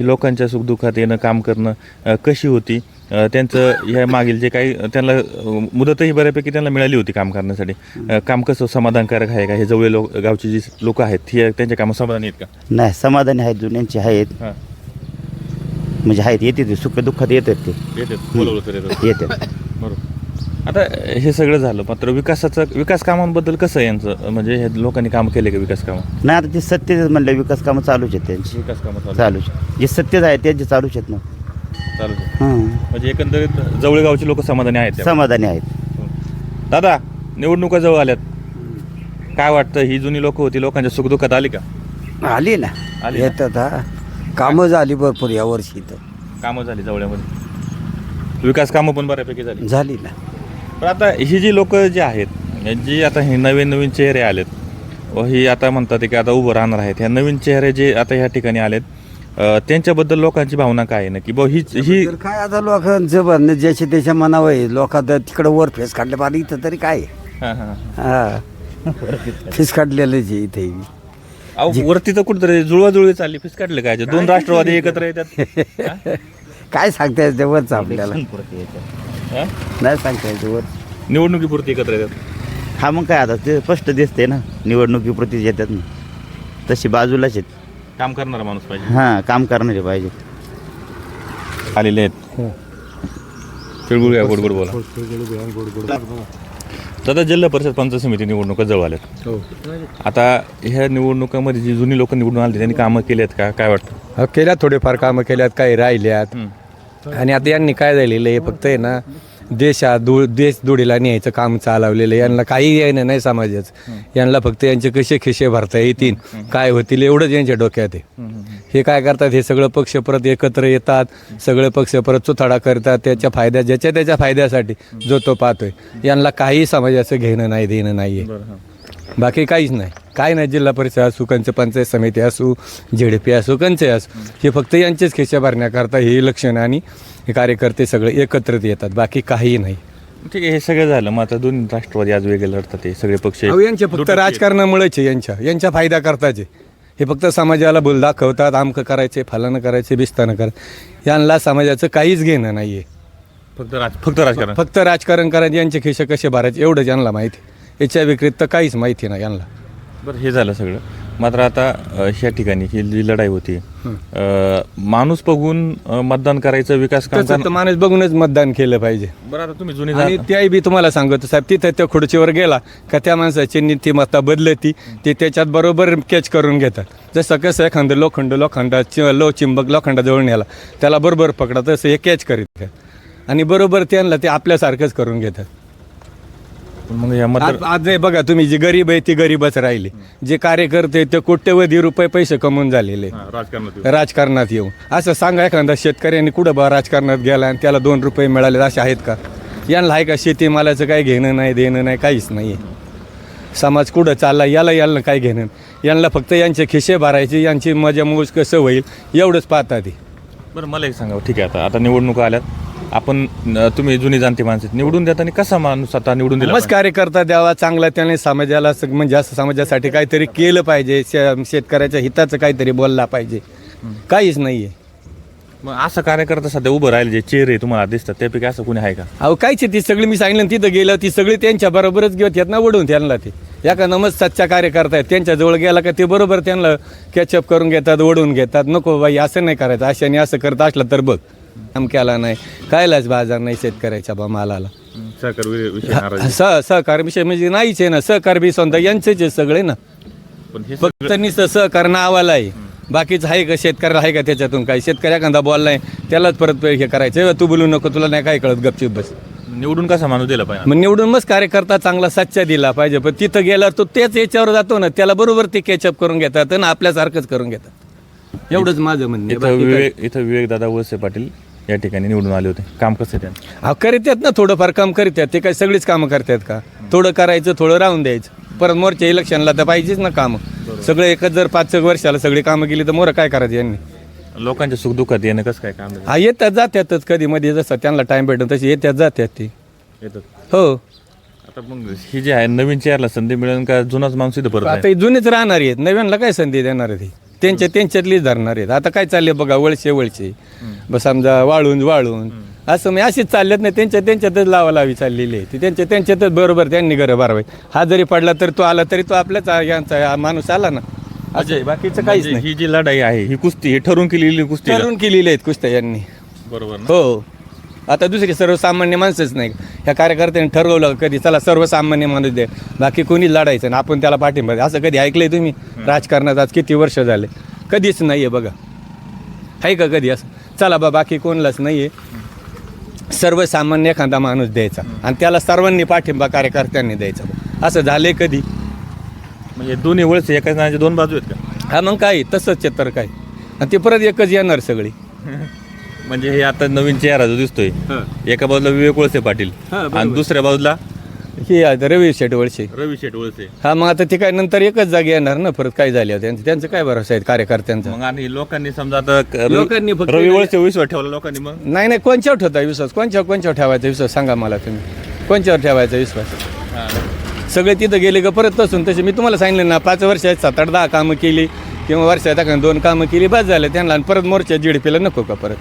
लोकांच्या सुखदुःखात येणं काम करणं कशी होती? त्यांचं ह्या मागील जे काही त्यांना मुदतही बऱ्यापैकी त्यांना मिळाली होती काम करण्यासाठी. काम कसं समाधानकारक आहे का? हे जवळ लोक गावची जी लोक आहेत ही त्यांच्या कामं समाधानी आहेत का? नाही समाधानी आहेत जुन्यांचे आहेत. हां. म्हणजे आहेत येते ते सुख दुःखात येतात ते. येतात बोलवलं तर येतात. येतात. बरोबर. आता हे सगळं झालं मात्र विकासाचं विकास कामांबद्दल कसं आहे यांचं? म्हणजे हे लोकांनी काम केले का विकास कामं? नाही आता ते सत्य म्हणलं विकास कामं चालूच आहेत त्यांची. विकास कामं चालू चालूच जे सत्यच आहे त्यांचे चालूच आहेत ना. चालू हां. म्हणजे एकंदरीत जवळगावची लोक समाधानी आहेत. समाधानी आहेत. दादा निवडणुका जवळ आल्यात. काय वाटतं ही जुनी लोक होती लोकांच्या सुखदुःखात आली का? आली ना. आली ना? येतात हा कामं झाली भरपूर या वर्षी तर कामं झाली जवळमध्ये. विकास कामं पण बऱ्यापैकी झाली. झाली ना. पण आता ही जी लोक जी आहेत जी आता हे नवीन नवीन चेहरे आलेत व ही आता म्हणतात की आता उभं राहणार आहेत ह्या नवीन चेहरे जे आता ह्या ठिकाणी आलेत अ, त्यांच्याबद्दल लोकांची भावना काय आहे नक्की? भाऊ ही ही काय आता लोकांचं म्हणणं ज्याच्या त्याच्या मनावर आहे लोकांत तिकडं वर फेस काढले पाहिजे इथं तरी काय? हां, हां. हा. फेस काढलेलंच आहे इथे अहो वरती तर कुठेतरी जुळवाजुळवी चालली फिस काढले काय? दोन राष्ट्रवादी एकत्र येतात. हां? काय सांगता येतं वरच आपल्याला? हां? नाही सांगता येते वर. निवडणुकीपुरती एकत्र येतात? हा मग काय आता ते स्पष्ट दिसते ना निवडणुकीप्रती येतात ना. तशी बाजूलाच आहेत. काम करणारा माणूस पाहिजे. हां काम करणारे पाहिजे आलेले आहेत. तिळगुळ गोड बोला. दादा जिल्हा परिषद पंचायत समिती निवडणुका जवळ आल्यात. आता ह्या निवडणुकामध्ये जी जुनी लोक निवडून आली त्यांनी कामं केली आहेत का? काय वाटतं? हा, केल्यात थोडेफार कामं केल्यात काही राहिल्यात. हं. आणि आता यांनी काय झालेलं आहे? फक्त आहे ना देशात दु देश दुडीला न्यायचं काम चालवलेलं आहे. यांना काही येणं नाही समाजाचं. यांना फक्त यांचे कसे खिशे भरता येतील. काय होतील एवढंच यांच्या डोक्यात आहे. हे काय करतात? हे सगळं पक्ष परत एकत्र येतात. सगळे पक्ष परत चुथाडा करतात. त्याच्या फायद्या ज्याच्या त्याच्या फायद्यासाठी जो तो पाहतोय. यांना काही समाजाचं घेणं नाही देणं नाही आहे. बाकी काहीच नाही. काय नाही जिल्हा परिषद असू कंच पंचायत समिती असू झेडपी असू कंचे असू. हे फक्त यांचेच खिशे भरण्याकरता हे इलेक्शन आणि हे कार्यकर्ते सगळे एकत्रित येतात बाकी काही नाही. ठीक आहे हे सगळं झालं. मग आता दोन राष्ट्रवादी आज वेगळे लढतात हे सगळे पक्ष अहो यांचे फक्त राजकारणामुळेच आहे यांच्या. यांच्या फायदा करताचे हे फक्त समाजाला बोल दाखवतात आमकं करायचे फलानं करायचे बिस्तानं करायचं यांना समाजाचं काहीच घेणं नाही आहे फक्त राज फक्त राजकारण. फक्त राजकारण करायचे यांचे खिशे कसे भरायचे एवढंच यांना माहिती याच्या व्यतिरिक्त काहीच माहिती नाही यांना. बरं हे झालं सगळं. मात्र आता ह्या ठिकाणी ही जी लढाई होती अ, माणूस बघून अ, मतदान करायचं विकास काम तसं तर माणूस बघूनच मतदान केलं पाहिजे. बरं आता तुम्ही जुनी आणि त्याही बी तुम्हाला सांगतो साहेब तिथं त्या खुर्चीवर गेला का त्या माणसाची नीती मत्ता बदलती ते त्याच्यात बरोबर कॅच करून घेतात. जसं कसं एखादं लोखंड लोखंडा लो चिंबक लोखंडाजवळ नेला त्याला बरोबर पकडा तसं हे कॅच करीत आणि बरोबर त्यांना ते आपल्यासारखंच करून घेतात. मग या मतदार आज आज हे बघा तुम्ही जी गरीब आहे ती गरीबच राहिली. जे कार्यकर्ते ते कोट्यवधी रुपये पैसे कमवून झालेले हां, राजकारणात राजकारणात येऊन. असं सांगा एखादा शेतकऱ्यांनी कुठं बा राजकारणात गेला आणि त्याला दोन रुपये मिळाले असे आहेत का? यांना आहे का शेतीमालाचं काही घेणं नाही देणं नाही काहीच नाही समाज कुठं चालला याला याला काय घेणं यांना फक्त यांचे खिशे भरायचे यांची मजा मोज कसं होईल एवढंच पाहतात ते बरं मला एक सांगा ठीक आहे आता. आता निवडणुका आल्यात. आपण तुम्ही जुनी जाणती माणसं. निवडून देताना कसा माणूस आता निवडून दिला मस्त कार्यकर्ता द्यावा चांगला त्याने समाजाला सग- म्हणजे असं समाजासाठी काहीतरी केलं पाहिजे शे- शेतकऱ्याच्या हिताचं काहीतरी बोलला पाहिजे. काहीच नाही आहे मग असं कार्यकर्ता सध्या उभं राहिले जे चेहरे तुम्हाला दिसतात त्यापैकी असं कोणी आहे का? अहो कायची ती सगळी मी सांगितलं ना, तिथं गेलं ती सगळी त्यांच्या बरोबरच घेत ना ओढून त्यांना ते. एका नमस सच्चा कार्यकर्ता आहेत त्यांच्याजवळ गेला का ते बरोबर त्यांना कॅचअप करून घेतात ओढून घेतात. नको बाई असं नाही करायचं अशाने असं करत असलं तर बघ. केला नाही. कायलाच बाजार नाही शेतकऱ्याच्या बा मालाला. सहकार वि- विषय नाराज. सहकार विषय म्हणजे नाहीच आहे ना. सहकार बी समजा यांचेच आहे सगळे ना. पण हे फक्त नुसतं सहकार नावाला आहे. बाकीचं आहे का शेतकऱ्याला आहे का त्याच्यातून काही शेतकऱ्या एखादा बोललाय त्यालाच परत हे करायचं. तू बोलू नको तुला नाही काय कळत. गपचूप बस. निवडून कसा माणूस दिला पाहिजे? मग निवडून मग कार्यकर्ता चांगला सच्चा दिला पाहिजे. पण तिथं गेला तो तेच याच्यावर जातो ना. त्याला बरोबर ते कॅचअप करून घेतात आणि आपल्यासारखंच करून घेतात. एवढंच माझं म्हणणं आहे. इथं बाकी काय- विवेक इथं विवेक दादा वळसे पाटील या ठिकाणी निवडून आले होते. काम कसं आहे त्यांचं? अहो करीतात ना थोडंफार काम करीतात ते काय सगळीच कामं करतात का? थोडं करायचं थोडं राहून द्यायचं. परत मोरच्या इलेक्शनला तर पाहिजेच ना कामं. सगळे एकच जर पाच एक वर्षाला सगळी कामं केली तर मोरं काय करायचं यांनी? लोकांच्या सुखदुःखात येणं कसं काय काम? हा येतात जातातच. कधी मध्ये जसं त्यांना टाइम भेटून तशी येतात जातात ते. येतात. हो. आता मग ही जी आहे नवीन चेअरला संधी मिळेल का? जुनाच माणूस इथं परत आता? हे जुनेच राहणार आहेत. नव्यानला काय संधी देणार आहे ती त्यांच्या त्यांच्यातलीच धरणार आहेत. आता काय चालले बघा वळसे वळसे. बस समजा वाळून वाळून. असं म्हणजे अशीच चालल्यात नाही त्यांच्या त्यांच्यातच लावा लावी चाललेली आहे. ती त्यांच्या त्यांच्यातच बरोबर त्यांनी घरं भरवाय हा जरी पडला तरी तो आला तरी तो आपल्याच यांचा माणूस आला ना. आहे, बाकीचं काहीच म्हणजे नाही. ही जी लढाई आहे ही कुस्ती ही ठरवून केलेली कुस्ती? ठरवून केलेले आहेत कुस्त्या यांनी. बरोबर हो. आता दुसरी सर्वसामान्य माणसंच नाही. ह्या कार्यकर्त्यांनी ठरवलं कधी चला सर्वसामान्य माणूस दे बाकी कोणी लढायचं ना आपण त्याला पाठिंबा. असं कधी ऐकलंय तुम्ही? राजकारणात आज किती वर्ष झाले? कधीच नाही आहे बघा. आहे का कधी असं? चला बा बाकी कोणलाच नाही आहे सर्वसामान्य एखादा माणूस द्यायचा आणि त्याला सर्वांनी पाठिंबा कार्यकर्त्यांनी द्यायचा असं झाले कधी. म्हणजे दोन्ही वळसे एकाच नाण्याच्या दोन बाजू आहेत का? हा मग काय तसंच आहे तर काय. आणि ते परत एकच येणार सगळी. म्हणजे हे आता नवीन चेहरा जो दिसतोय एका बाजूला विवेक वळसे पाटील. आणि दुसऱ्या बाजूला हे आता रवी शेटवळशी रवी शेट वळसे. हा मग आता ते काय नंतर एकच जागी येणार ना परत काय झाले त्यांचं त्यांचं काय भरोसा आहे कार्यकर्त्यांचा? मग आणि लोकांनी समजा आता क- लोकांनी फक्त- रवी वळसे विश्वास ठेवला लोकांनी मग? नाही नाही कोणच्यावर ठेवता विश्वास? कोणच्यावर कोणच्यावर ठेवायचा विश्वास? सांगा मला तुम्ही. कोणच्यावर ठेवायचा विश्वास? सगळे तिथं गेले का परत तसून तसे? मी तुम्हाला सांगितलं ना पाच वर्षात सात आठ दहा कामं केली. किंवा वर्षात एखादं दोन कामं केली बस झालं त्यांना. आणि परत मोर्चा जीडीपीला नको का परत?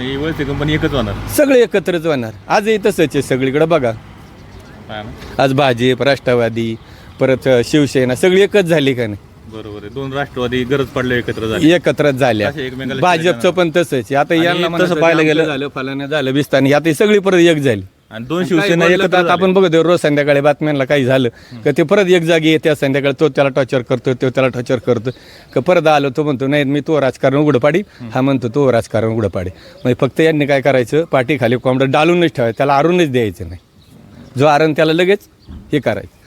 ही वळसे कंपनी एकच होणार. सगळे एकत्रच होणार. आजही तसंच आहे सगळीकडे बघा? आज भाजप राष्ट्रवादी परत शिवसेना सगळी एकच झाली का नाही? बरोबर आहे. दोन राष्ट्रवादी गरज पडले एकत्र झाले. एकत्रच झाल्या. असे एकमेकाला भाजपचं पण तसंच आहे. आता यांना तसं पाहायला गेलं- झालं फलानं झालं बिस्तानी आता ही सगळी परत एक झाली. आणि दोन शिवसेना एकत्र आता आपण बघतो रोज संध्याकाळी बातम्यांना काही झालं का ते परत एक जागी येते संध्याकाळी तो त्याला टॉर्चर करतो तो त्याला टॉर्चर करतो का परत आलो तो म्हणतो नाही मी तो राजकारण उघडं पाडी हा म्हणतो तो राजकारण उघडं पाडी म्हणजे फक्त यांनी काय करायचं? पाठी खाली कोंबडं डालूनच ठेवायचं त्याला आरूनच द्यायचं नाही. जो आरण त्याला लगेच हे करायचं.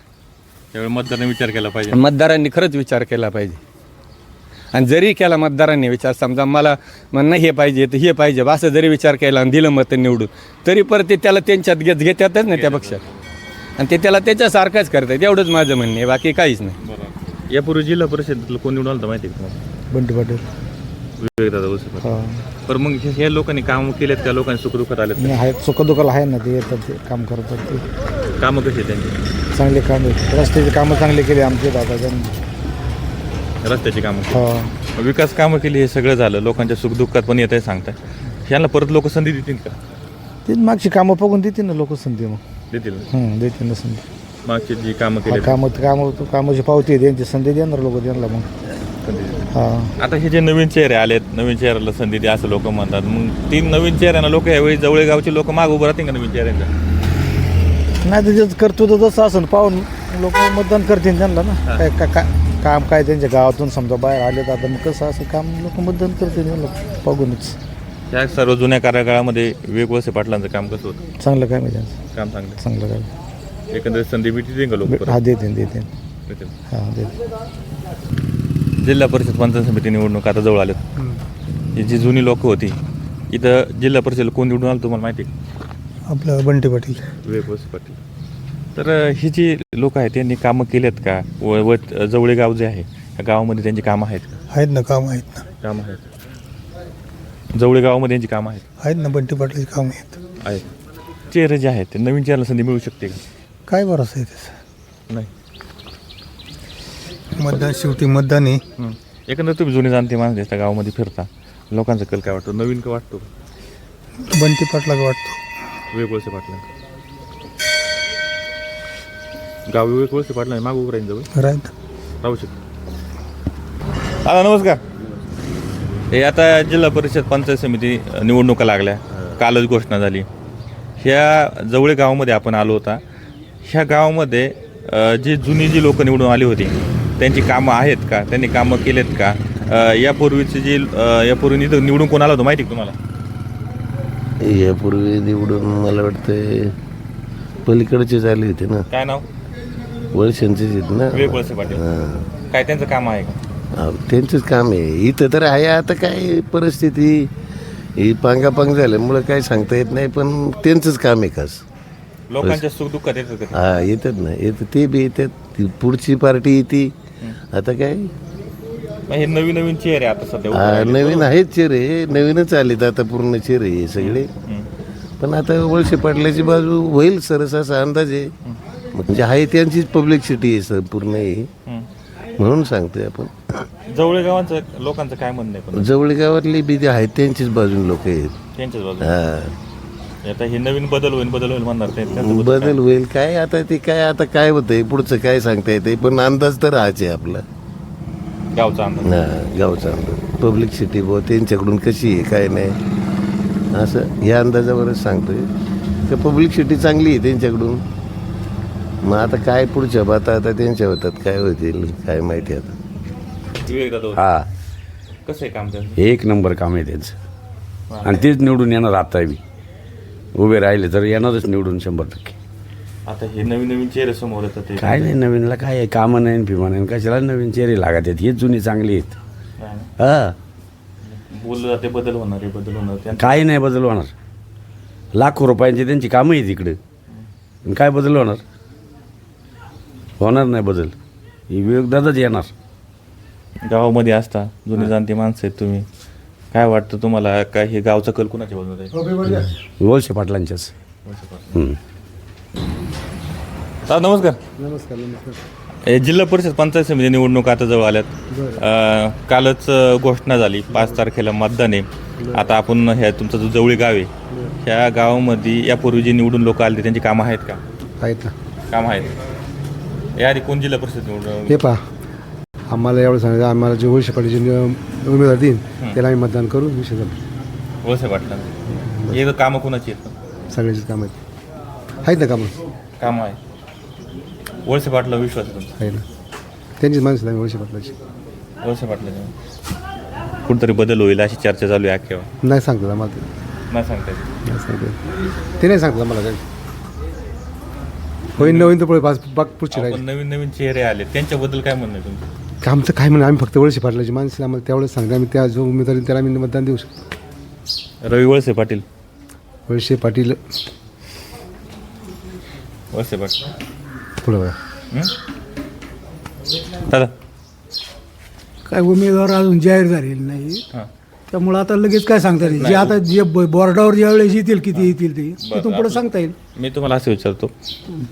त्यावेळी मतदारांनी विचार केला पाहिजे. मतदारांनी खरंच विचार केला पाहिजे. आणि जरी केला मतदारांनी विचार समजा मला म्हणणं हे पाहिजे तर हे पाहिजे बा असं जरी विचार केला आणि दिलं मत निवडून तरी परत ते त्याला त्यांच्यात घेत घेतातच ना त्या पक्षात. आणि ते त्याला त्याच्यासारखाच करतात एवढंच माझं म्हणणं आहे बाकी काहीच नाही. बरोबर यापूर्वी जिल्हा परिषदेतलं कोण निवडून आलं माहिती आहे का तुम्हाला? बंटी पाटील. विवेक दादा वळसे पाटील. हा. बरं मग हे- हे लोकांनी काम केलेत का? लोकांनी सुखदुःखात आलेत नाही आहे सुखदुखाला आहे ना ते येतात ते काम करतात ते. कामं कशी आहेत त्यांची? चांगले काम आहेत. रस्त्याचे कामं चांगले केले आमचे दादाजांनी रस्त्याची कामं हा. विकास कामं केली हे सगळं झालं. लोकांच्या सुखदुःखात पण येत आहे सांगताय. ह्यांना परत लोक संधी देतील का? ते मागची कामं बघून देते ना लोक संधी मग. देतील हं, देते ना संधी. मागची जी कामं केली. कामं कामं कामाची पावती आहे त्यांची संधी देणार लोक त्यांना मग. हा. आता हे जे नवीन चेहरे आलेत नवीन चेहऱ्याला संधी द्या असं लोक म्हणतात. मग तीन नवीन चेहऱ्यांना लोक यावेळी जवळ गावचे लोक माग उभं राहतील का नवीन चेहऱ्यांच्या? नाही तर जे कर्तृत्व जसं असं पाहून लोक मतदान करतील त्यांना ना. काय का- का- काम काय त्यांच्या गावातून समजा बाहेर आले तर आता मग कसं असं काम लोक मतदान करतील त्यांना बघूनच ह्या सर्व जुन्या कार्यकाळामध्ये विवेक वळसे पाटलांचं काम कसं होतं? चांगलं काम आहे त्यांचं. काम चांगलं चांगलं काम एकंदरीत संधी भेटतील का लोक हा देते देते देतील हा देते जिल्हा परिषद पंचायत समिती निवडणूक आता जवळ आलेत ही जी जुनी लोक होती इथं जिल्हा परिषदेला कोण निवडून आलं तुम्हाला माहिती आहे? आपलं बंटी पाटील. विवेक वळसे पाटील. तर अं, ही जी लोक आहेत त्यांनी कामं केलेत का? व व जवळे गाव जे आहे या गावामध्ये त्यांची कामं आहेत का? आहेत ना काम आहेत ना. कामं आहेत. जवळे गावामध्ये यांची कामं आहेत? आहेत ना बंटी पाटील काम आहेत. आहेत. चेहरे जे आहेत ते नवीन चेहऱ्याला संधी मिळू शकते का? काय भरोसा आहे त्याचा? नाही. मतदान शेवटी मतदान. आहे हं. एकंदर तुम्ही जुने जाणते माणसं त्या गावामध्ये फिरता. लोकांचा कल काय वाटतो? नवीन का वाटतो? बंटी पाटला वाटतो. वळसे पाटला गाव वळसे पाटला मागू उभं राहील जवळ. राईट राहू शकतो. दादा नमस्कार. हे आता जिल्हा परिषद पंचायत समिती निवडणुका लागल्या. कालच घोषणा झाली. ह्या जवळे गावामध्ये आपण आलो होता. ह्या गावामध्ये अ, जी जुनी जी लोक निवडून आली होती त्यांची कामं आहेत का? त्यांनी कामं केलेत का? यापूर्वीची जी यापूर्वी इथं निवडून कोण आलं होतं माहिती तुम्हाला? यापूर्वी निवडून मला वाटतं पलीकडचेच आले होते ना. काय नाव? वळशांचेच आहेत ना. विवेक वळसे पाटील. काय त्यांचं काम आहे का? त्यांचंच काम आहे. इथं तर आहे आता काय परिस्थिती? ही पांगापांग झाल्यामुळं काय सांगता येत नाही पण त्यांचंच काम आहे खास. लोकांच्या सुखदुःखात येतं का? ते? हा येतात ना. येतं ते बी येतात. ती पुढची पार्टी येते आता काय? मग हे नवीन नवीन चेहरे आता सध्या उभे हा, राहिले. नवीन आहेत चेहरे. नवीनच आलेत आता पूर्ण चेहरे हे सगळे. हं. पण आता वळसे पाटलाची बाजू होईल सरस असा अंदाज आहे. म्हणजे आहे त्यांचीच पब्लिक सिटी आहे सर पूर्ण ही. हं. म्हणून सांगतोय आपण. जवळ गावांचं लोकांचं काय म्हणणं आहे पण? जवळ गावातली बी जे आहेत त्यांचीच बाजून लोक आहेत. त्यांच्याच बाजूला हा. आता हे नवीन बदल होईल बदल होईल म्हणणार ते. त्यांचं बदल होईल काय? आता ते काय आता काय होतंय? पुढचं काय सांगता येते पण अंदाज तर हाच आहे आपला. काय? गावचा अंदाज. हा, गावचा अंदाज. पब्लिक सिटी बुवा त्यांच्याकडून कशी आहे काय नाही? असं या अंदाजावरच सांगतोय. का पब्लिक सिटी चांगली आहे त्यांच्याकडून. मग आता काय पुढच्या बाता आता त्यांच्या होतात काय होतील काय माहिती आता. विवेक दादा होते. हा. कसं आहे काम त्यांचं? एक नंबर काम आहे त्यांचं. आणि तेच निवडून येणार आता बी. उभे राहिले तर येणारच निवडून शंभर टक्के. आता हे नवीन नवीन चेहरे समोर येतात ते. काय नाही नवीनला काय आहे? कामं नाही फिमा नाही. कशाला नवीन चेहरे लागत आहेत? हेच जुनी चांगली आहेत. काय? हा. बोललं जाते बदल होणार आहे बदल होणार. काही नाही बदल होणार. लाखो रुपयांची त्यांची कामं आहेत इकडं. आणि काय बदल होणार? होणार नाही बदल. ही विवेकदादाच येणार. गावामध्ये असता जुनी जाणती माणसं आहेत तुम्ही. काय वाटतं तुम्हाला? काय हे गावचा कल कुणाच्या बाजूला आहे? वळसे पाटलांच्याच. दादा नमस्कार. नमस्कार नमस्कार. जिल्हा परिषद पंचायत समिती निवडणूक आता जवळ आल्यात. अं, कालच अं, घोषणा झाली. पाच तारखेला मतदान आहे. आता आपण ह्या तुमचं जो जवळी गाव आहे ह्या गावामध्ये यापूर्वी जे निवडून लोक आले त्यांची कामं आहेत का? आहेत ना. कामं आहेत. याआधी कोण जिल्हा परिषद निवडून हे पहा. आम्हाला एवढं सांगायचं आम्हाला जे वैश्य पाटील जे उमेदवार देईन त्याला आम्ही मतदान करू विषय झाला. वळसे पाटला हे कामं कुणाची आहेत? सगळ्याची कामं आहेत. आहेत ना कामं? कामं आहे वळसे पाटला विश्वास आहे तुमचा. आहे ना. त्यांचीच माणसं आम्ही वैश्य पाटलाची वळसे पाटला कुठंतरी बदल होईल अशी चर्चा चालू आहे अख्ख्या. नाही सांगतात आम्हाला ते. नाही सांगता येत. नाही सांगतात ते नाही सांगतात आम्हाला काही. होईन नवीन तर पुढे पाच पाच पुढची आपण राहील. नवीन नवीन चेहरे आले. त्यांच्याबद्दल काय म्हणणं आहे तुमचं? आमचं काय म्हणणं आम्ही फक्त वळशी पाटलाची माणसं आम्हाला तेवढंच सांगतो आम्ही त्या जो उमेदवार त्याला आम्ही मतदान देऊ शकतो. रवी वळसे पाटील. वळशे पाटील. वळसे पाटील. पुढं बघा? दादा. काय उमेदवार अजून जाहीर झालेले नाही. हां. त्यामुळं आता लगेच काय सांगता येईल? जे आता जे ब- बोर्डावर ज्या वेळेस येतील किती येतील ते तिथून पुढे सांगता येईल. मी तुम्हाला असं विचारतो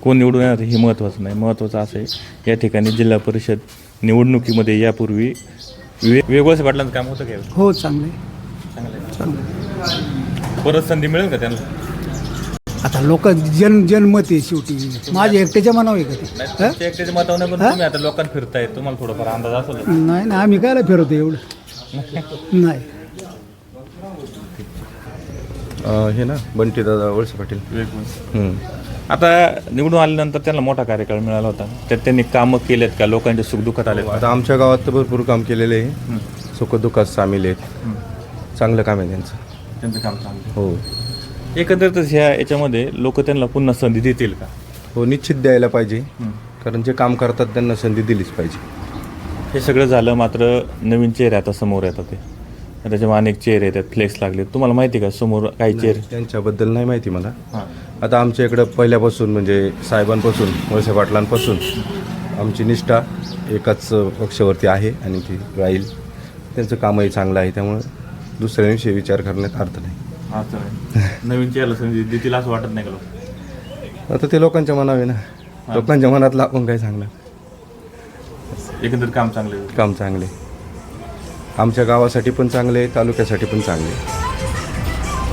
कोण निवडून येणार हे महत्त्वाचं नाही. महत्त्वाचं असं आहे या ठिकाणी जिल्हा परिषद निवडणुकीमध्ये यापूर्वी विवे वेगवळसे पाटलांचं काम होतं काय हो चांगले चांगलं आहे. परत संधी मिळेल का त्यांना? आता लोक जन जनमत आहे शेवटी. माझ्या एकट्याच्या मनावर आहे का ते? नाही, हं? तुमच्या एकट्याच्या मतावर नाही, पण तुम्ही आता लोकांना फिरताय. तुम्हाला थोडंफार अंदाज असेल. नाही ना आम्ही कायला फिरवतो एवढं? नाही. हे ना बंटी दादा वळसे पाटील. हम्म. आता निवडून आल्यानंतर त्यांना मोठा कार्यकाळ मिळाला होता. त्यात त्यांनी कामं केलेत का? लोकांच्या सुखदुःखात आले आता आमच्या गावात तर भरपूर काम केलेले आहे. सुखदुःखात सामील आहेत. चांगलं काम आहे त्यांचं. त्यांचं काम चांगलं हो. एकंदरीतच ह्या याच्यामध्ये लोक त्यांना पुन्हा संधी देतील का? हो निश्चित द्यायला पाहिजे. कारण जे काम करतात त्यांना संधी दिलीच पाहिजे. हे सगळं झालं मात्र नवीन चेहरे आता समोर येतात ते. त्याच्यामुळे अनेक चेहरे येतात फ्लेक्स लागले तुम्हाला माहिती आहे का समोर काही चेहरे त्यांच्याबद्दल नाही माहिती मला. हां. आता आमच्या इकडं पहिल्यापासून म्हणजे साहेबांपासून वळसे पाटलांपासून आमची निष्ठा एकाच पक्षावरती आहे आणि ती राहील. त्यांचं कामही चांगलं आहे त्यामुळे दुसऱ्यांविषयी विचार करण्यात अर्थ नाही. हां नवीन चेहरा संधी देतील असं वाटत नाही का लोक? आता ते लोकांच्या मनावे ना. लोकांच्या मनातलं आपण काय सांगणार? एकंदरीत काम चांगलं. काम चांगले आमच्या गावासाठी पण चांगले तालुक्यासाठी पण चांगले.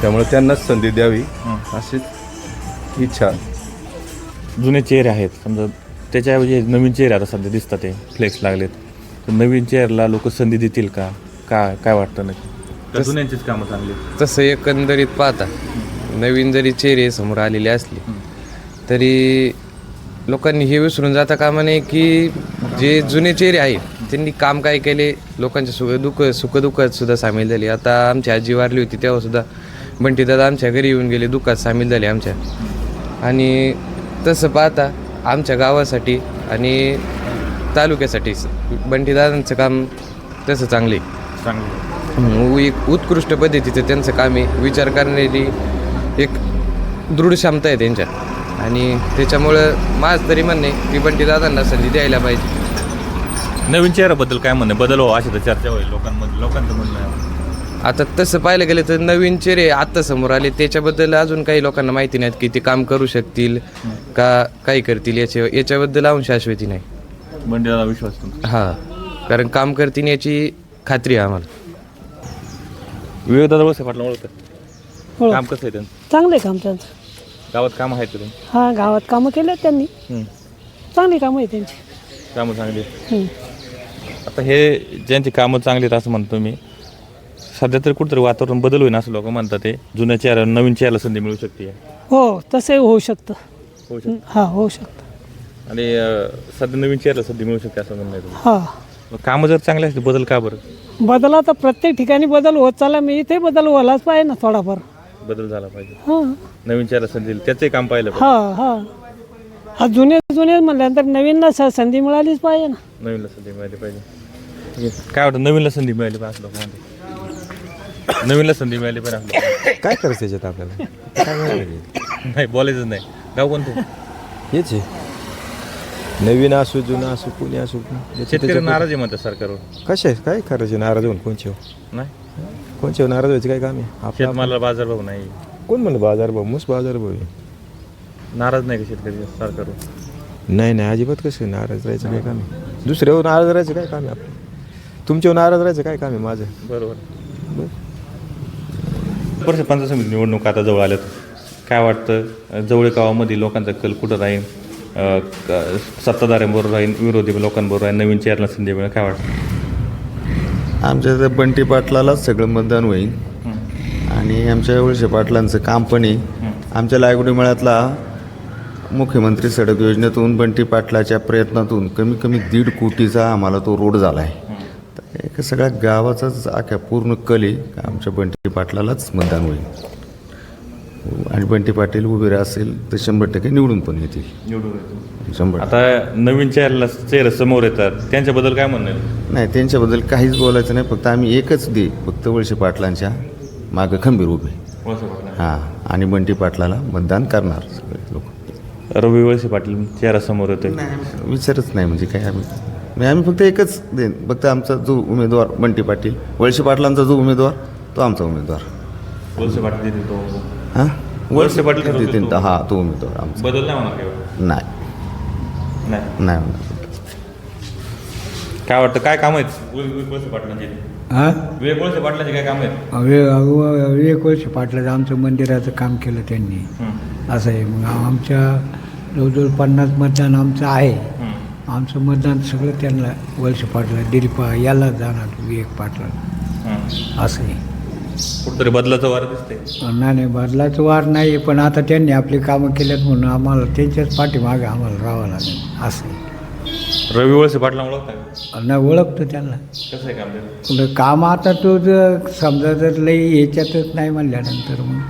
त्यामुळे त्यांनाच संधी द्यावी अशीच इच्छा. जुने चेहरे आहेत. समजा त्याच्याऐवजी नवीन चेहरे आता सध्या दिसतात ते फ्लेक्स लागलेत. तर नवीन चेहऱ्याला लोक संधी देतील का? का काय वाटतं नक्की? जुन्यांचीच कामं चांगली? तसं एकंदरीत पाहता नवीन जरी चेहरे समोर आलेले असले तरी लोकांनी हे विसरून जाता कामा नये की जे जुने चेहरे आहेत त्यांनी काम काय केले? लोकांच्या सुख दुःख सुखदुःखात सुद्धा सामील झाले. आता आमची आजी वारली होती तेव्हा सुद्धा बंटी दादा आमच्या घरी येऊन गेले दुःखात सामील झाले आमच्या. आणि तसं पाहता आमच्या गावासाठी आणि तालुक्यासाठी बंटीदादांचं काम तसं चांगलं. एक उत्कृष्ट पद्धतीचं त्यांचं काम आहे. विचार करण्याची एक दृढ क्षमता आहे त्यांच्यात आणि त्याच्यामुळं माझं तरी म्हणणे की बंटी दादांना संधी द्यायला पाहिजे. नवीन चेहऱ्याबद्दल काय म्हणणं? बदल व्हावा अशी तर चर्चा होईल लोकांमध्ये लोकांचं म्हणणं आहे. आता तसं पाहायला गेलं तर नवीन चेहरे आत्ता समोर आले. त्याच्याबद्दल अजून काही लोकांना माहिती नाहीत की ते काम करू शकतील का काही करतील. याच्या याच्याबद्दल अजून शाश्वती नाही. बंडीला विश्वास तुमचा? हां. कारण काम करतील याची खात्री आहे आम्हाला. विवेकदादा वळसे पाटला ओळखतात काम कसं आहे त्यांचं? चांगले काम त्यांचं. गावात काम आहेत तुम्ही? हा गावात कामं केले त्यांनी. चांगली कामं आहे त्यांची. कामं चांगली आहेत. हं. आता हे ज्यांची कामं चांगली आहेत असं म्हणतो मी सध्या तरी कुठेतरी वातावरण बदल होईल असं लोक म्हणतात ते. जुन्या चेहऱ्या नवीन चेहऱ्याला संधी मिळू शकते. हो तसंही होऊ शकतं. होऊ शकते. हा होऊ शकतं. आणि अं, सध्या नवीन चेहऱ्याला संधी मिळू शकते असं म्हणणं आहे तुमचं. हा. मग कामं जर चांगले असते बदल का बरं? बदल आता प्रत्येक ठिकाणी बदल होत चालला मी इथे बदल व्हायलाच पाहिजे ना थोडाफार. बदल झाला पाहिजे. हा. नवीन चेहरा संधी दिली त्याचंही काम पाहिलं पाहिजे. हा हा. हा जुने जुने म्हणल्यानंतर नवीनला स- संधी मिळालीच पाहिजे ना. नवीनला संधी मिळाली पाहिजे. काय वाटतं नवीनला संधी मिळाली पाहिजे असं लोक म्हणतात नवीनला संधी मिळाली पाहिजे लोक म्हणतात. काय करायचं त्याच्यात आपल्याला? काय? नाही बोलायचंच नाही. गाव कोणतं? हेच आहे. नवीन असू जुनं असू कोणी असू शेतकरी नाराज आहे म्हणतात सरकारवर. कसे आहे काय करायचे? नाराज होऊन कोणचे हो? नाही. कोणचे नाराज व्हायचं काय काम आहे? आपलं शेतमालाला बाजारभाव नाही. कोण म्हणलं बाजार भाऊ मुस बाजार भाऊ आहे. नाराज नाही का शेतकरी सरकारवर? नाही नाही अजिबात कसं नाराज राहायचं काय काम आहे? दुसऱ्यावर नाराज राहायचं काय काम आहे आपलं? तुमच्यावर नाराज राहायचं काय काम आहे माझं? बरोबर. वर्ष पंचायत समिती निवडणूक आता जवळ आल्यात. काय वाटतं? जवळ गावामध्ये लोकांचा कल कुठं राहील? अं, क- सत्ताधाऱ्यांबरोबर राहील विरोधी लोकांबरोबर राहील नवीन चेअरला संधी मिळेल काय वाटतं? आमच्या तर बंटी पाटलालाच सगळं मतदान होईल. आणि आमच्या वळसे पाटलांचं काम पण आहे. आमच्या लायगुडी मळ्यातला मुख्यमंत्री सडक योजनेतून बंटी पाटलाच्या प्रयत्नातून कमी कमी दीड कोटीचा आम्हाला तो रोड झाला आहे एका सगळ्या गावाचाच अख्या पूर्ण कल आमच्या बंटी पाटलालाच मतदान होईल. आणि बंटी पाटील उभे असेल तर शंभर टक्के निवडून पण येतील. निवडून शंभर आता नवीन चेहऱ्याला चेहरे समोर येतात. त्यांच्याबद्दल काय म्हणणं नाही त्यांच्याबद्दल काहीच बोलायचं नाही. फक्त आम्ही एकच दे फक्त वळसे पाटलांच्या मागं खंबीर उभे. हां आणि बंटी पाटलाला मतदान करणार. रवी वळसे पाटील चेहरा समोर येतोय विचारच नाही म्हणजे काय आम्ही. म्हणजे आम्ही फक्त एकच देईन फक्त आमचा जो उमेदवार बंटी पाटील. वळसे पाटलांचा जो उमेदवार तो आमचा उमेदवार. वळसे पाटील देतील तो. हां? वळसे पाटील देतील तो. हां तो उमेदवार आमचा. बदल नाही म्हणा काही नाही. नाही. नाही होणार. काय वाटतं काय काम आहेत? वळसे पाटलांचे. हा? विवेक वळसे पाटलांचे काय काम आहेत? वे- विवेक वर्ष पाटलाचं आमचं मंदिराचं काम केलं त्यांनी. असं आहे. मग आमच्या जवळजवळ पन्नास मतदान आमचं आहे. आमचं मतदान सगळं त्यांना वर्ष पाटला दिलीपा याला जाणार विवेक पाटला असं आहे. कुठतरी बदलाचं वार दिसते नाही नाही बदलाचं वार नाही पण आता त्यांनी आपली कामं केल्यात म्हणून आम्हाला त्यांच्याच पाठीमागे आम्हाला राहावं लागेल. असं रवी वळसे पाटला ओळखता का? नाही ओळखतो त्यांना. कसं आहे काम त्याचं? कुठं काम आता तो जर समजा जर लई याच्यातच नाही म्हणल्यानंतर मग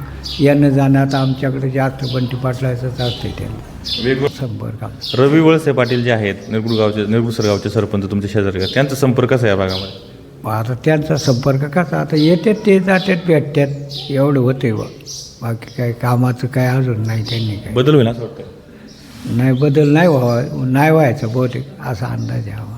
येणं जाणं आता आमच्याकडे जास्त बंटी पाटलायचंच असते त्यांना विवेक संपर्क आमचा. रवी वळसे पाटील जे आहेत निरगुड गावचे निरगुडसर गावचे सरपंच तुमचे शेजारी आहेत, त्यांचा संपर्क कसा आहे या भागामध्ये? मग आता त्यांचा संपर्क कसा? आता येतात ते जातात भेटतात. एवढं होते बा बाकी काय कामाचं काय अजून नाही त्यांनी काय बदल होईल असं वाटतं नाही बदल नाही व्हावा नाही व्हायचं बहुतेक असा अंदाज आहे